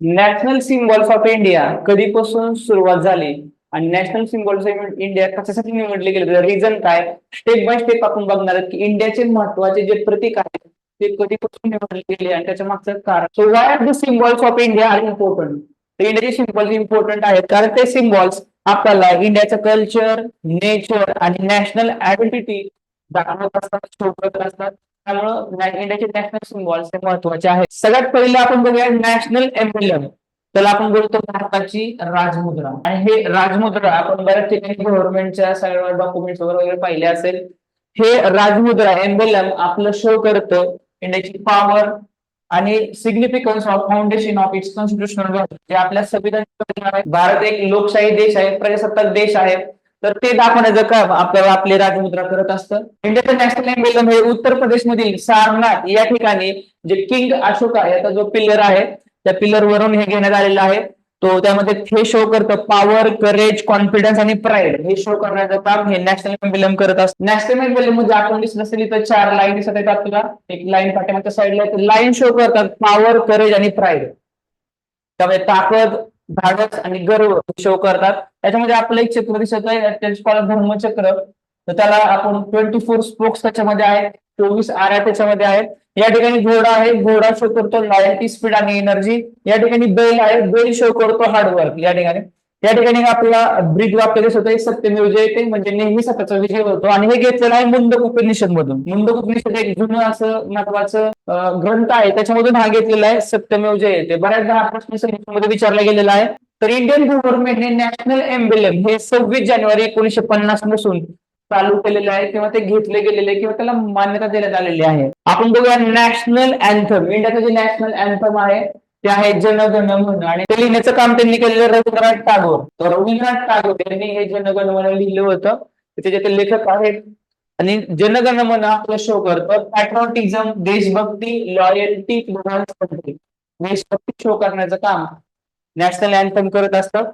National symbols of India कधीपासून सुरुवात झाली? आणि नॅशनल सिम्बॉल्स ऑफ इंडिया कशासाठी निवडले गेले? रिझन काय? स्टेप बाय स्टेप आपण बघणार आहोत की इंडियाचे महत्त्वाचे जे प्रतीक आहेत ते कधीपासून निवडले गेले आणि त्याच्या मागचं कारण? So why are the symbols of India are important तर इंडियाचे सिम्बॉल्स इम्पॉर्टंट आहेत कारण ते सिम्बॉल्स आपल्याला इंडियाचं कल्चर नेचर आणि नॅशनल आयडेंटिटी दाखवत असतात शोधत असतात. त्यामुळं इंडियाचे नॅशनल सिम्बॉल्स हे महत्त्वाचे आहेत. सगळ्यात पहिले आपण बघूया नॅशनल एम्बलम त्याला आपण बोलतो भारताची राजमुद्रा. आणि हे राजमुद्रा आपण बऱ्याच ठिकाणी गव्हर्नमेंटच्या सगळ्या डॉक्युमेंट्स वगैरे वगैरे पाहिले असेल. हे राजमुद्रा एम्बलम आपलं शो करतं इंडियाची पॉवर आणि significance of foundation of its constitutional जे आपल्या संविधान भारत एक लोकशाही देश आहे प्रजासत्ताक देश आहे. तर ते दाखवण्याचं काम आपल्याला आपले राजमुद्रा करत असतं. इंडियाचं नॅशनल एम्बेलम हे उत्तर प्रदेशमधील सारनाथ या ठिकाणी जे किंग अशोका याचा जो पिल्लर आहे त्या पिल्लर वरून हे घेण्यात आलेलं आहे. तो त्यामध्ये हे शो करतं. पॉवर करेज कॉन्फिडन्स आणि प्राईड हे शो करण्याचं काम हे नॅशनल एम्बेलम करत असतं. नॅशनल एम्बेलममध्ये म्हणजे आपण दिसत असेल तर चार लाईन दिसत आहेत आपल्याला. एक लाईन पाठीमागच्या साईडला लाईन शो करतात. पॉवर करेज आणि प्राईड त्यामुळे ताकद धाडस आणि गर्व शो करतात. त्याच्यामध्ये आपलं एक चक्र दिसत आहे धर्मचक्र. तर त्याला आपण ट्वेंटी फोर स्पोक्स त्याच्यामध्ये आहेत चोवीस आऱ्या त्याच्यामध्ये आहेत. या ठिकाणी घोडा आहे घोडा शो करतो लॉयल्टी स्पीड आणि एनर्जी या ठिकाणी बैल आहे बैल शो करतो हार्डवर्क या ठिकाणी. या ठिकाणी आपल्याला ब्रिज वाक्य दिसत आहे सत्यमेव जयते म्हणजे नेहमी सत्याचा विजय होतो. आणि हे घेतलेलं आहे मुंडक उपनिषद मधून मुंडक उपनिषद एक जुनं असं महत्वाचं ग्रंथ आहे. त्याच्यामधून हा घेतलेला आहे सत्यमेव जयते बऱ्याचदा हा प्रश्न संहितेमध्ये विचारला गेलेला आहे. तर इंडियन गव्हर्नमेंटने नॅशनल एम्बेलम हे सव्वीस जानेवारी एकोणीशे पन्नासपासून चालू केलेलं आहे. किंवा ते घेतले गेलेले किंवा त्याला मान्यता देण्यात आलेली आहे. आपण बघूया नॅशनल अँथम इंडियाचं जे नॅशनल अँथम आहे ते आहेत जनगण मन आणि ते लिहिण्याचं काम त्यांनी केलेलं रवींद्रनाथ टागोर. तर रवींद्रनाथ टागोर यांनी हे जनगण मन लिहिलं होतं. त्याचे ते लेखक आहेत. आणि जनगण मन आपलं शो करतं पॅट्रॉटिझम देशभक्ती लॉयल्टी देशभक्ती शो करण्याचं काम. नॅशनल अँथम करत असतं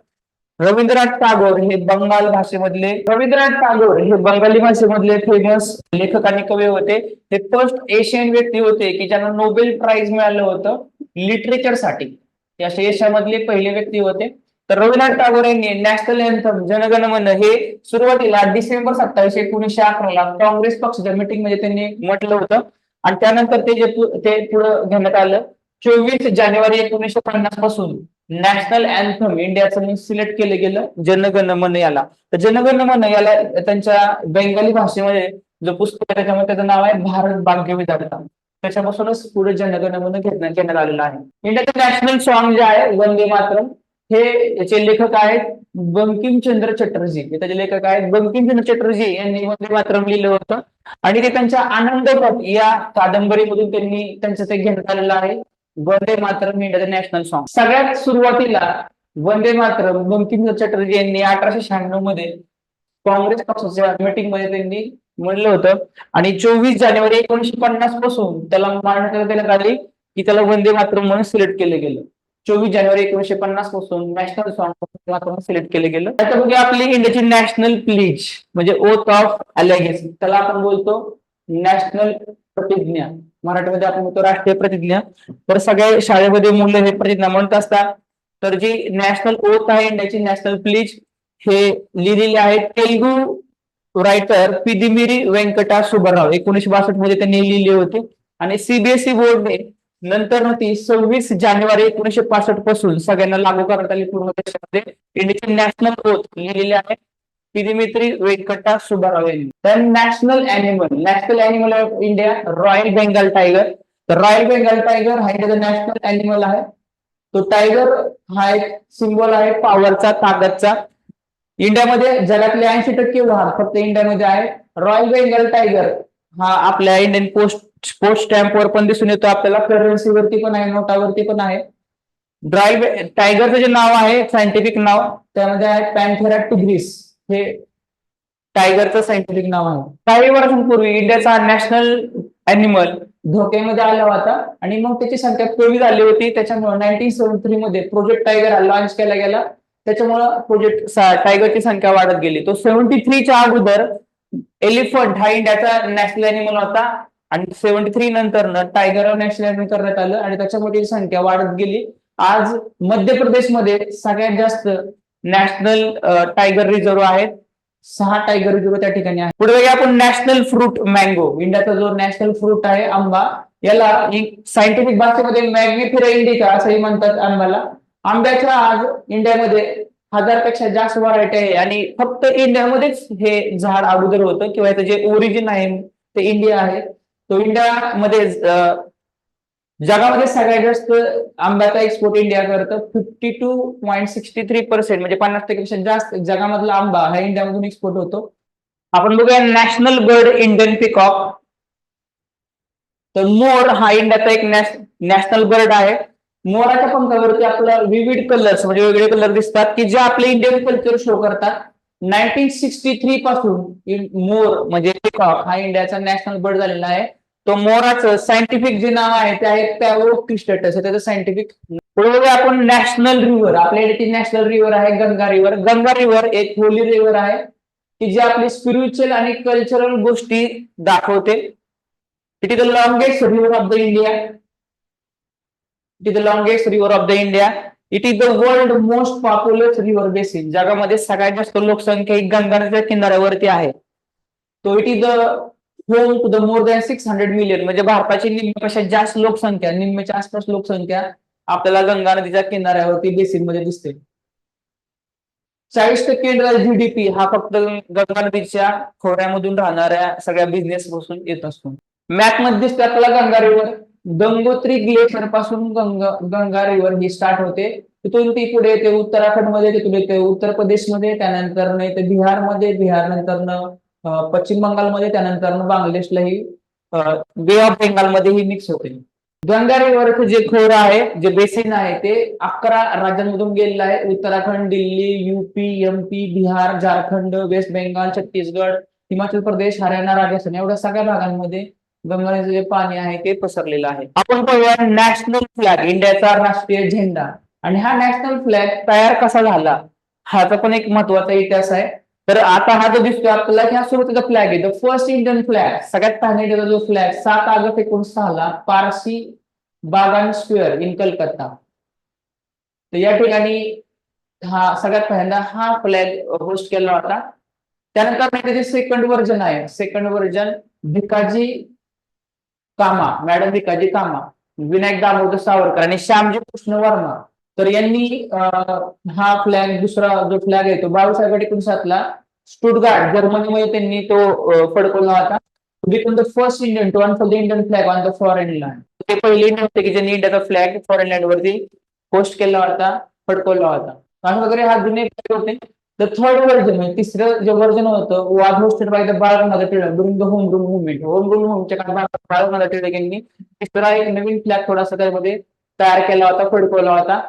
रवींद्रनाथ टागोर हे बंगाल भाषेमधले रवींद्रनाथ टागोर हे बंगाली भाषेमधले फेमस लेखक आणि कवी होते. ते फर्स्ट एशियन व्यक्ती होते की ज्यांना नोबेल प्राइज मिळालं होतं लिटरेचरसाठी ते असे एशियामधले पहिले व्यक्ती होते. तर रवींद्रनाथ टागोर यांनी नॅशनल एन्थम जनगण मन हे सुरुवातीला डिसेंबर सत्तावीस एकोणीसशे अकराला काँग्रेस पक्षाच्या मीटिंगमध्ये त्यांनी म्हटलं होतं. आणि त्यानंतर ते जे ते पुढे घेण्यात आलं चोवीस जानेवारी एकोणीसशे पन्नासपासून. नॅशनल अँथम इंडियाचं सिलेक्ट केलं गेलं जनगण मन याला. तर जनगण मन याला त्यांच्या बेंगाली भाषेमध्ये जो पुस्तक आहे त्याच्यामध्ये त्याचं नाव आहे भारत भाग्य विधाता. त्याच्यापासूनच पुढे जनगण मन घेण्यात घेण्यात आलेलं आहे. इंडियाचं नॅशनल सॉन्ग जे आहे वंदे मातरम हे याचे लेखक आहेत बंकिमचंद्र चटर्जी. हे त्याचे लेखक आहेत बंकिमचंद्र चटर्जी यांनी वंदे मातरम लिहिलं होतं. आणि ते त्यांच्या आनंद या कादंबरीमधून त्यांनी त्यांचं ते घेण्यात आलेलं आहे. वंदे मातरम इंडियाचं नॅशनल सॉन्ग सगळ्यात सुरुवातीला वंदे मातरम बंकिमचंद्र चटर्जी यांनी अठराशे शहाण्णवमध्ये काँग्रेस पक्षाच्या मीटिंगमध्ये त्यांनी म्हणलं होतं. आणि चोवीस जानेवारी एकोणीशे पन्नासपासून त्याला मान्यता देण्यात आली की त्याला वंदे मातरम म्हणून सिलेक्ट केलं गेलं. चोवीस जानेवारी एकोणीशे पन्नासपासून नॅशनल सॉन्ग सिलेक्ट केलं गेलं. आता बघूया आपली इंडियाची नॅशनल प्लीज म्हणजे ओथ ऑफ अलेगेस त्याला आपण बोलतो नॅशनल प्रतिज्ञा. मराठीमध्ये आपण म्हणतो राष्ट्रीय प्रतिज्ञा. तर सगळ्या शाळेमध्ये मुलं हे प्रतिज्ञा म्हणत असतात. तर जी नॅशनल ओथ आहे इंडियाची नॅशनल प्लीज हे लिहिलेले आहे तेलुगू रायटर पिदिमिरी व्यंकटा सुब्बराव. एकोणीशे बासष्टमध्ये त्यांनी लिहिले होते. आणि सीबीएसई बोर्डने नंतर ती सव्वीस जानेवारी एकोणीशे पासष्टपासून सगळ्यांना लागू करण्यात आली पूर्ण देशामध्ये. इंडियाची नॅशनल ओथ लिहिलेली आहे. पिदिमित्री व्यंकटा सुब्बाराव यांनी तर national animal national animal of India royal Bengal tiger तर रॉयल बेंगाल टायगर हा त्याचा नॅशनल अॅनिमल आहे तो टायगर हा एक सिम्बॉल आहे पॉवरचा ताकदचा. इंडियामध्ये जगातले ऐंशी टक्के वाहन फक्त इंडियामध्ये आहे. रॉयल बेंगाल टायगर हा आपल्या इंडियन पोस्ट पोस्ट स्टॅम्पवर पण दिसून येतो. आपल्याला करन्सीवरती पण आहे नोटावरती पण आहे. ड्राय टायगरचं जे नाव आहे सायंटिफिक नाव त्यामध्ये आहे पॅन्थेरा टिग्रिस हे टायगरचं सायंटिफिक नाव आहे. काही वर्षांपूर्वी इंडियाचा नॅशनल अॅनिमल धोक्यामध्ये आला होता आणि मग त्याची संख्या कमी झाली होती. त्याच्यामुळे नाईन्टीन सेव्हन थ्री मध्ये प्रोजेक्ट टायगर लॉन्च केला गेला. त्याच्यामुळं प्रोजेक्ट टायगरची संख्या वाढत गेली. तो सेव्हन्टी थ्रीच्या अगोदर एलिफंट हा इंडियाचा नॅशनल अॅनिमल होता आणि सेव्हन्टी थ्री नंतर टायगर नॅशनल अॅनिमल करण्यात आलं आणि त्याच्यामुळे संख्या वाढत गेली. आज मध्य प्रदेशमध्ये सगळ्यात जास्त नॅशनल टायगर रिझर्व आहेत. सहा टायगर रिझर्व त्या ठिकाणी आहे पुढे आपण नॅशनल फ्रूट मँगो. इंडियाचा जो नॅशनल फ्रूट आहे आंबा याला सायंटिफिक भाषेमध्ये मॅग्निफिरा इंडिका असंही म्हणतात आंब्याला. आंब्याच्या आज इंडियामध्ये हजारपेक्षा जास्त व्हरायटी आहे आणि फक्त इंडियामध्येच हे झाड अगोदर होतं किंवा याचं जे ओरिजिन आहे ते इंडिया आहे. तो इंडियामध्ये जगामध्ये सगळ्यात जास्त आंब्याचा एक्सपोर्ट इंडिया करतं fifty two point sixty three percent म्हणजे पन्नास टक्केपेक्षा जास्त. जगामधला आंबा हा इंडियामधून एक्सपोर्ट होतो. आपण बघूया नॅशनल बर्ड इंडियन पिकॉक तर मोर हा इंडियाचा एक नॅशनल बर्ड आहे. मोराच्या पंखावरती आपल्याला विविध कलर्स म्हणजे वेगळे कलर दिसतात की जे आपले इंडियन कल्चर शो करतात. नाईन्टीन सिक्स्टी थ्री पासून मोर म्हणजे पिकॉक हा इंडियाचा नॅशनल बर्ड झालेला आहे. तो मोराचं सायंटिफिक जे नाव आहे ते आहे पॅवो स्टेटस त्याचं सायंटिफिक पुढे आपण नॅशनल रिव्हर आपल्या इथे नॅशनल रिव्हर आहे गंगा रिव्हर गंगा रिव्हर एक होली रिव्हर आहे की जी आपली स्पिरिच्युअल आणि कल्चरल गोष्टी दाखवते. It is the longest river of the India it is the longest river of the India it is the world most popular river basin जगामध्ये सगळ्यात जास्त लोकसंख्या ही गंगा नदीच्या किनाऱ्यावरती आहे. तो it is the home to the more than six hundred million म्हणजे भारताची निम्म्यापेक्षा जास्त लोकसंख्या निम्म्याच्या आसपास लोकसंख्या आपल्याला गंगा नदीच्या किनाऱ्यावरती बेसिनमध्ये दिसते. चाळीस टक्के जीडीपी हा फक्त गंगा नदीच्या खोऱ्यामधून राहणाऱ्या सगळ्या बिझनेस पासून येत असतो. मॅपमध्ये दिसते आपल्याला गंगा रिव्हर गंगोत्री ग्लेशियरपासून गंगा गंगा रिव्हर ही स्टार्ट होते. तिथून ती पुढे येते उत्तराखंडमध्ये तिथून येते उत्तर प्रदेशमध्ये त्यानंतर येते बिहारमध्ये बिहार नंतर पश्चिम बंगालमध्ये त्यानंतर बांगलादेशलाही बे ऑफ बेंगालमध्ये ही मिक्स होते. गंगा रिव्हरचं जे खोर आहे जे बेसिन आहे ते अकरा राज्यांमधून गेलेलं आहे. Uttarakhand Delhi UP MP Bihar Jharkhand West Bengal Chhattisgarh Himachal Pradesh Haryana Rajasthan एवढ्या सगळ्या भागांमध्ये गंगाचं जे पाणी आहे ते पसरलेलं आहे. आपण पाहूया नॅशनल फ्लॅग इंडियाचा राष्ट्रीय झेंडा. आणि हा नॅशनल फ्लॅग तयार कसा झाला ह्याचा पण एक महत्त्वाचा इतिहास आहे. तर आता हा जो दिसतोय आपल्याला की हा सुरुवातीचा फ्लॅग आहे. द फर्स्ट इंडियन फ्लॅग सगळ्यात पहिल्यांदा जो फ्लॅग सात ऑगस्ट एकोणसहाला पारसी बागान स्क्वेअर इन कलकत्ता. तर या ठिकाणी हा सगळ्यात पहिल्यांदा हा फ्लॅग होस्ट केला होता. त्यानंतर त्याचे सेकंड व्हर्जन आहे second version Bhikaji Cama madam Bhikaji कामा विनायक दामोदर सावरकर आणि श्यामजी कृष्ण वर्मा. तर यांनी हा फ्लॅग दुसरा जो फ्लॅग आहे तो बावीस एकोणसातला स्टुटगार्ड जर्मनीमध्ये त्यांनी तो फडकवला होता. Become the first Indian to unfold the Indian flag on the foreign land ते पहिले इंडियन होते की ज्यांनी इंडियाचा फ्लॅग फॉरेन लँड वरती पोस्ट केला होता फडकवला होता. आणि वगैरे हा जुने होते. द थर्ड व्हर्जन म्हणजे तिसरं जे व्हर्जन होतं was hoisted by the Balgangadhar Tilak during the home rule movement हो, होम रूल मुवमेंटच्या काळात बाळगंगाधर टिळक यांनी तिसरा एक नवीन फ्लॅग थोडासा त्यामध्ये तयार केला होता फडकवला होता.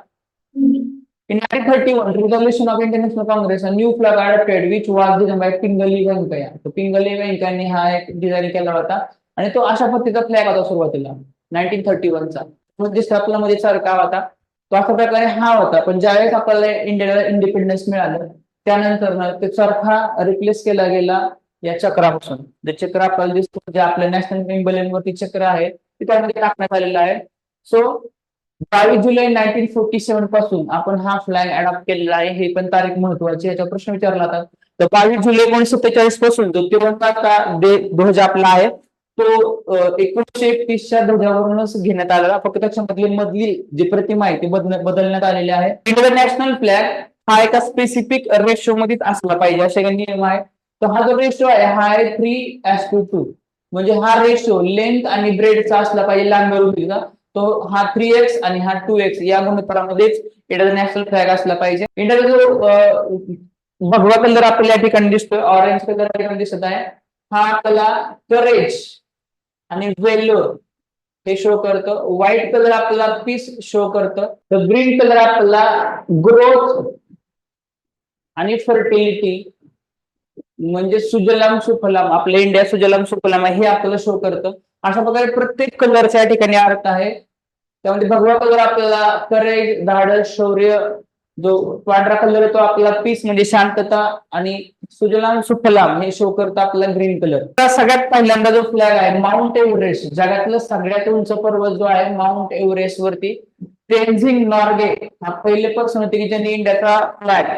In 1931, resolution of International Congress, a new flag adopted, which was designed by Pingali Venkayya. तो पिंगली व्यंकय्यांनी हा एक डिझाईन केला होता. आणि तो अशा पद्धतीचा फ्लॅग होता सुरुवातीला नाईन्टीन थर्टी वनचा म्हणजे स्थापनामध्ये सारखा होता. तो अशा प्रकारे हा होता. पण ज्यावेळेस आपल्याला इंडियाला इंडिपेंडन्स मिळालं त्यानंतर ना ते चरखा रिप्लेस केला गेला या चक्रापासून. जे चक्र आपल्याला दिसतो जे आपल्या नॅशनल वरती चक्र आहे ते त्यामध्ये टाकण्यात आलेलं आहे. सो बावीस जुलै नाईन्टीन फोर्टी सेव्हनपासून आपण हा फ्लॅग अडॉप्ट केलेला आहे. हे पण तारीख महत्वाची याचा प्रश्न विचारला होता तर बावीस जुलै एकोणीशे सत्तेचाळीसपासून जो तिरंगाचा ध्वज आपला आहे तो एकोणीशे एकतीसच्या ध्वजावरूनच घेण्यात आलेला. फक्त त्याच्यामधली मधली जी प्रतिमा आहे ती बदल बदलण्यात आलेली आहे. इंटरनॅशनल फ्लॅग हा एका स्पेसिफिक रेशो मध्येच असला पाहिजे. असे काही नियम आहे तर हा जो रेशो आहे हा आहे थ्री एस टू टू म्हणजे हा रेशो लेंथ आणि ब्रेडचा असला पाहिजे लांब रुंदीचा. तो हा थ्री एक्स आणि हा टू एक्स या गुणोत्तरामध्येच इंटरनॅशनल नॅशनल फ्लॅग असला पाहिजे. इंटर जो भगवा कलर आपल्याला या ठिकाणी दिसतोय ऑरेंज कलर या ठिकाणी दिसत आहे. हा आपल्याला करेज आणि वेल्युअर हे शो करतं. व्हाईट कलर आपल्याला पीस शो करतं. तर ग्रीन कलर आपल्याला ग्रोथ आणि फर्टिलिटी म्हणजे सुजलाम सुफलाम आपल्या इंडिया सुजलाम सुफलाम हे आपल्याला शो करतं. अशा प्रकारे प्रत्येक कलरचा या ठिकाणी अर्थ आहे. त्यामध्ये भगवा कलर आपल्याला करेज धाडस शौर्य जो पांढरा कलर तो आपला पीस म्हणजे शांतता आणि सुजलाम सुफलाम हे शो करतं आपला ग्रीन कलर सगळ्यात पहिल्यांदा जो फ्लॅग आहे माउंट एव्हरेस्ट जगातलं सगळ्यात उंच पर्वत जो आहे माउंट एव्हरेस्ट वरती तेन्झिंग नॉर्गे हा पहिले पक्ष होते की ज्यांनी इंडियाचा फ्लॅग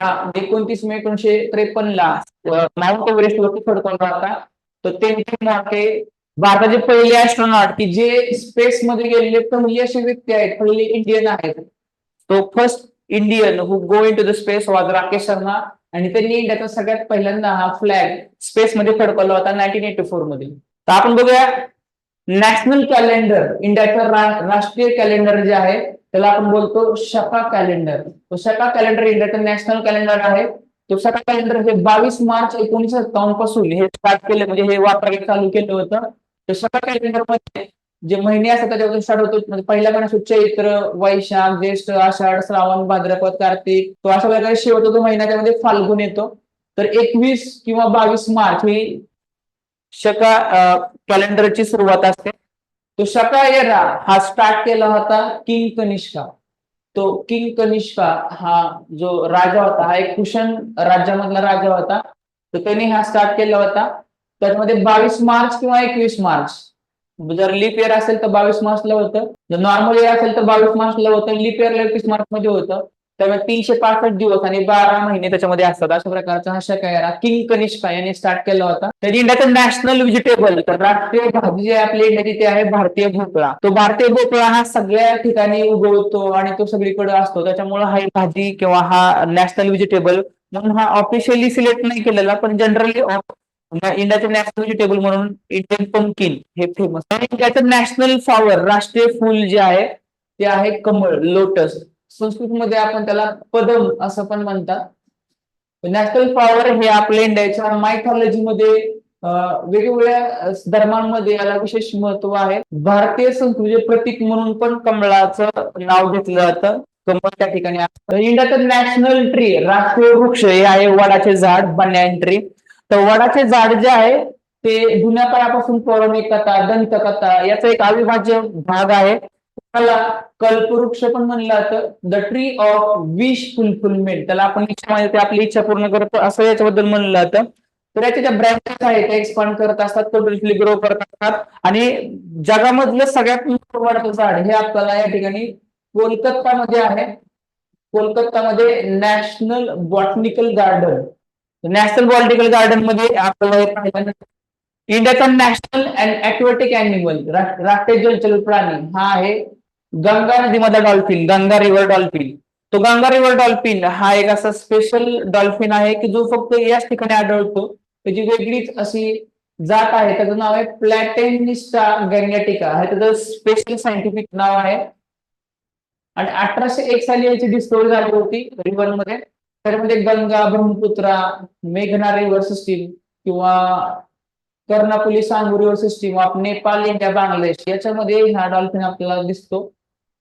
हा एकोणतीस मे एकोणीशे त्रेपन्न ला माउंट एव्हरेस्ट वरती फडकवला होता तर तेन्झिंग नॉर्गे भारताचे पहिले ऍस्ट्रॉनॉट की जे स्पेस मध्ये गेलेले पहिली असे व्यक्ती आहेत पहिले इंडियन आहेत. तो first Indian who go into the space was Rakesh Sharma आणि त्यांनी इंडियाचा सगळ्यात पहिल्यांदा हा फ्लॅग स्पेस मध्ये फडकवला होता नाईन्टीन एटी फोरमध्ये. तर आपण बघूया नॅशनल कॅलेंडर इंडियाचं राष्ट्रीय कॅलेंडर जे आहे त्याला आपण बोलतो शका कॅलेंडर तो शका कॅलेंडर इंडियाचं नॅशनल कॅलेंडर आहे. तो शका कॅलेंडर हे बावीस मार्च एकोणीसशे सत्तावन्नपासून हे स्टार्ट केलं म्हणजे हे वापरायला चालू केलं होतं. तर शका कॅलेंडरमध्ये जे महिने असतात त्याच्यापासून स्टार्ट होतो. म्हणजे पहिला महिना चैत्र वैशाख ज्येष्ठ आषाढ श्रावण भाद्रपद कार्तिक. तो अशा प्रकारे शेवट होतो महिना त्यामध्ये फाल्गुन येतो. तर एकवीस किंवा बावीस मार्च ही शका कॅलेंडरची सुरुवात असते. तो शका येरा हा स्टार्ट केला होता किंग कनिष्का तो किंग कनिष्का हा जो राजा होता हा एक कुशन राज्यामधला राजा होता. तर त्यांनी हा स्टार्ट केला होता. त्याच्यामध्ये बावीस मार्च किंवा एकवीस मार्च. जर लीप इयर असेल तर बावीस मार्चला होतं. जर नॉर्मल इयर असेल तर बावीस मार्चला होतं. लीप इयरला एकवीस मार्च मध्ये होतं. त्यामुळे तीनशे पासष्ट दिवस आणि बारा महिने त्याच्यामध्ये असतात. अशा प्रकारचा हा शकायरा किंग कनिष्का यांनी स्टार्ट केला होता. तर इंडियाचं नॅशनल व्हेजिटेबल तर राष्ट्रीय भाजी जी आहे आपल्या इंडियाची ती आहे भारतीय भोपळा. तो भारतीय भोपळा हा सगळ्या ठिकाणी उगवतो आणि तो सगळीकडे असतो. त्याच्यामुळे हा भाजी किंवा हा नॅशनल व्हेजिटेबल म्हणून हा ऑफिशियली सिलेक्ट नाही केलेला पण जनरली इंडियाचं नॅशनल व्हेजिटेबल म्हणून इंडियन पंकिन हे फेमस आणि इंडियाचं नॅशनल फ्लॉवर राष्ट्रीय फुल जे आहे ते आहे कमळ लोटस संस्कृतमध्ये आपण त्याला पदम असं पण म्हणतात. नॅशनल फ्लॉवर हे आपल्या इंडियाच्या मायथॉलॉजीमध्ये वेगवेगळ्या धर्मांमध्ये याला विशेष महत्त्व आहे. भारतीय संस्कृतीचे प्रतीक म्हणून पण कमळाचं नाव घेतलं जातं. कमळ त्या ठिकाणी इंडियाचं नॅशनल ट्री राष्ट्रीय वृक्ष हे आहे वडाचे झाड बन्यान ट्री तर वडाचे झाड जे आहे ते जुन्या काळापासून पौराणिक कथा दंतकथा याचा एक अविभाज्य भाग आहे. त्याला कल्पवृक्ष पण म्हणलं जातं. The tree of wish fulfilment त्याला आपण इच्छा म्हणजे आपली इच्छा पूर्ण करतो असं याच्याबद्दल म्हणलं जातं. तर याच्या ज्या ब्रँचेस आहेत ते एक्सपांड करत असतात कंटिन्युअसली ग्रो करत असतात. आणि जगामधलं सगळ्यात वाढतं झाड हे आपल्याला या ठिकाणी कोलकातामध्ये आहे. कोलकातामध्ये national botanical garden. National botanical गार्डनमध्ये आपल्याला इंडियाचा नॅशनल अँड अक्वेटिक अॅनिमल राष्ट्रीय जलचल प्राणी हा आहे गंगा नदीमधला डॉल्फिन गंगा रिव्हर डॉल्फिन. तो गंगा रिव्हर डॉल्फिन हा एक असा स्पेशल डॉल्फिन आहे की जो फक्त याच ठिकाणी आढळतो. त्याची वेगळीच अशी जात आहे. त्याचं नाव आहे प्लॅटेनिस्टा गँगॅटिका हे त्याचं स्पेशल सायंटिफिक नाव आहे. आणि अठराशे एक साली याची डिस्कवरी झाली होती रिव्हरमध्ये त्यामध्ये म्हणजे गंगा ब्रह्मपुत्रा मेघना रिव्हर सिस्टीम किंवा Karnaphuli Sangu river system of Nepal India Bangladesh याच्यामध्ये हा डॉल्फिन आपल्याला दिसतो.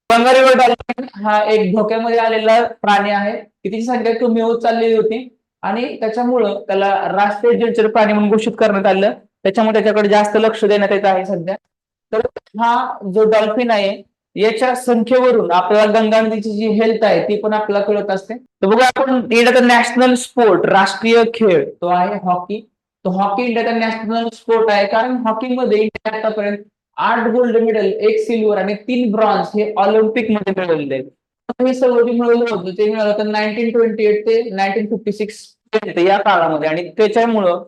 गंगा रिव्हर डॉल्फिन हा एक धोक्यामध्ये आलेला प्राणी आहे. की संख्या कमी होत चाललेली होती आणि त्याच्यामुळं त्याला राष्ट्रीय जलचर प्राणी म्हणून घोषित करण्यात आलं. त्याच्यामुळे त्याच्याकडे जास्त लक्ष देण्यात येत आहे सध्या. तर हा जो डॉल्फिन आहे याच्या संख्येवरून आपल्याला गंगा नदीची जी हेल्थ आहे ती पण आपल्याला कळत असते. तर बघा आपण इंडियाचा नॅशनल स्पोर्ट राष्ट्रीय खेळ तो आहे हॉकी तो हॉकी इंडियाचा नॅशनल स्पोर्ट आहे कारण हॉकीमध्ये इंडिया आतापर्यंत आठ गोल्ड मेडल एक सिल्वर आणि तीन ब्रॉन्झ हे ऑलिम्पिकमध्ये मिळवलेले आहेत. हे सर्व जे मिळवलं होतं ते मिळालं होतं नाईन्टीन ट्वेंटी एट ते नाईन्टीन फिफ्टी सिक्स या काळामध्ये. आणि त्याच्यामुळं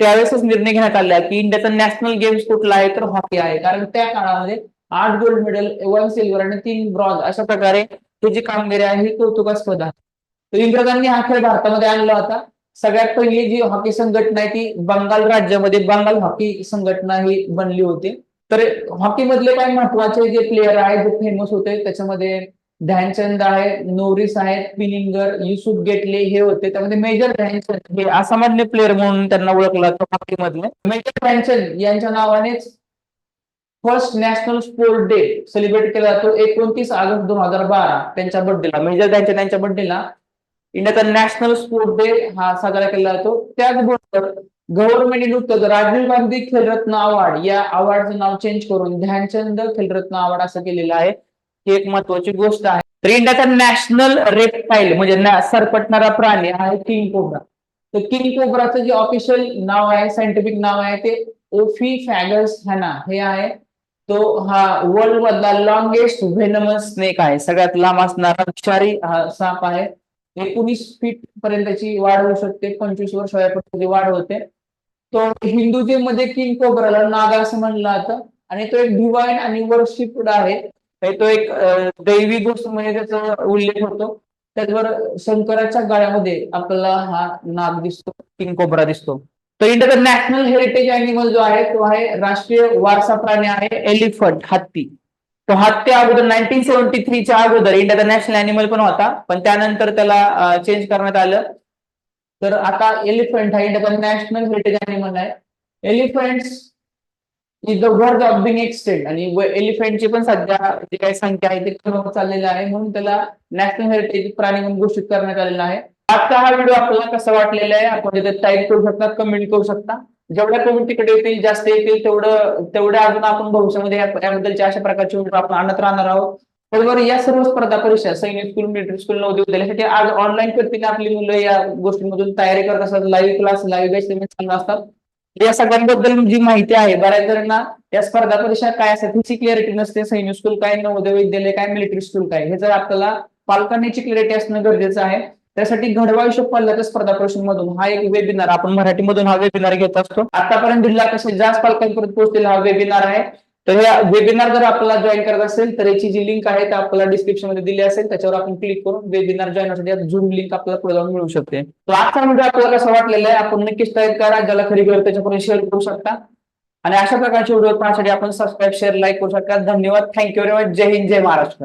त्यावेळेसच निर्णय घेण्यात आला की इंडियाचा नॅशनल गेम्स कुठला आहे तर हॉकी आहे. कारण त्या काळामध्ये आठ गोल्ड मेडल वन सिल्वर आणि तीन ब्रॉन्झ अशा प्रकारे ही जी कामगिरी आहे ही कौतुकास्पद आहे. तर इंग्रजांनी हा खेळ भारतामध्ये आणला होता. सगळ्यात पहिली जी हॉकी संघटना आहे ती बंगाल राज्यामध्ये बंगाल हॉकी संघटना ही बनली होती. तर हॉकी मधले काही महत्त्वाचे जे प्लेयर आहेत जे फेमस होते त्याच्यामध्ये ध्यानचंद आहे नोरिस आहेत पिनिंगर युसुफ गेटले हे होते. त्यामध्ये मेजर ध्यानचंद हे असामान्य प्लेअर म्हणून त्यांना ओळखला जातो हॉकी मेजर ध्यानचंद यांच्या नावानेच first national sport day celebrate केला जातो एकोणतीस ऑगस्ट दोन हजार बारा त्यांच्या बर्थडेला म्हणजे त्यांच्या त्यांच्या बर्थडेला इंडियाचा नॅशनल स्पोर्ट डे हा साजरा केला जातो. त्याचबरोबर गव्हर्नमेंट नुकतंच राजीव गांधी खेलरत्न अवॉर्ड या अवॉर्डचं नाव चेंज करून ध्यानचंद खेलरत्न अवॉर्ड असं केलेलं आहे. ही एक महत्वाची गोष्ट आहे. तर इंडियाचा नॅशनल रेप्टाईल म्हणजे सरपटणारा प्राणी हा आहे किंग कोबरा. तर किंग कोबराचं जे ऑफिशियल नाव आहे सायंटिफिक नाव आहे ते ओफी फॅगस हॅना हे आहे. तो हा वर्ल्ड मधला लॉंगेस्ट व्हेनमस स्नेक आहे. सगळ्यात लांब असणारा विषारी हा साप आहे. एकोणीस फीट पर्यंतची वाढ होऊ शकते. पंचवीस वर्ष वयापर्यंत वाढ होते. तो हिंदुजीमध्ये किंग कोबराला नाग असं म्हणलं जातं. आणि तो एक डिवाइन आणि वर्शिप्ड आहे. तो एक दैवी गोष्ट म्हणजे त्याचा उल्लेख होतो. त्याचबरोबर शंकराच्या गाळ्यामध्ये आपल्याला हा नाग दिसतो किंग कोबरा दिसतो. तर इंडियाचा नॅशनल हेरिटेज अॅनिमल जो आहे तो आहे राष्ट्रीय वारसा प्राणी आहे एलिफंट हत्ती. तो हत्ती अगोदर नाईन्टीन सेव्हन्टी थ्रीच्या अगोदर इंडियाचा नॅशनल अॅनिमल पण होता पण त्यानंतर त्याला चेंज करण्यात आलं. तर आता एलिफंट हा इंडियाचा नॅशनल हेरिटेज अॅनिमल आहे. Elephants is the verge of being extinct आणि एलिफंटची पण सध्या जी काही संख्या आहे ती कमी होत चाललेली आहे म्हणून त्याला नॅशनल हेरिटेज प्राणी म्हणून घोषित करण्यात आलेला आहे. आजचा हा व्हिडिओ आपल्याला कसा वाटलेला आहे? आपण तिथे टाईप करू शकता कमेंट करू शकता. जेवढ्या कमेंट तिकडे येतील जास्त येतील तेवढं तेवढ्या अजून आपण भविष्यामध्ये याबद्दलच्या अशा प्रकारचे व्हिडिओ आपण आणत राहणार आहोत. बरोबर या सर्व स्पर्धा परीक्षा सैनिक स्कूल मिलिटरी स्कूल नवोदय विद्यालयासाठी आज ऑनलाईन पद्धतीने आपली मुलं या गोष्टींमधून तयारी करत असतात. लाईव्ह क्लास लाईव्ह बॅच चालू असतात. या सगळ्यांबद्दल जी माहिती आहे बऱ्याच जणांना या स्पर्धा परीक्षा काय असतात ह्याची क्लिअरिटी नसते. सैनिक स्कूल काय नवोदय विद्यालय काय मिलिटरी स्कूल काय हे जर आपल्याला पालकांची क्लिअरिटी असणं गरजेचं आहे त्यासाठी घडवा हिशोब स्पर्धा स्पर्धा मधून हा एक वेबिनार आपण मराठीमधून हा वेबिनार घेत असतो. आतापर्यंत दीड लाखाच्या जास्त पालकांपर्यंत पोहोचलेला हा वेबिनार आहे. तर या वेबिनार जर आपल्याला जॉईन करत असेल तर याची जी लिंक आहे ती आपल्याला डिस्क्रिप्शनमध्ये दिली असेल. त्याच्यावर आपण क्लिक करून वेबिनार जॉईन होण्यासाठी झूम लिंक आपल्याला पुढे जाऊन मिळू शकते. तर आजचा व्हिडिओ आपल्याला कसं वाटलेला आहे आपण नक्कीच तयार करा. ज्याला खरी गरज त्याच्यापर्यंत शेअर करू शकता. आणि अशा प्रकारचे व्हिडिओ पाहण्यासाठी आपण सबस्क्राईब शेअर लाईक करू शकता. धन्यवाद. थँक्यू व्हेरी मच जय हिंद जय महाराष्ट्र.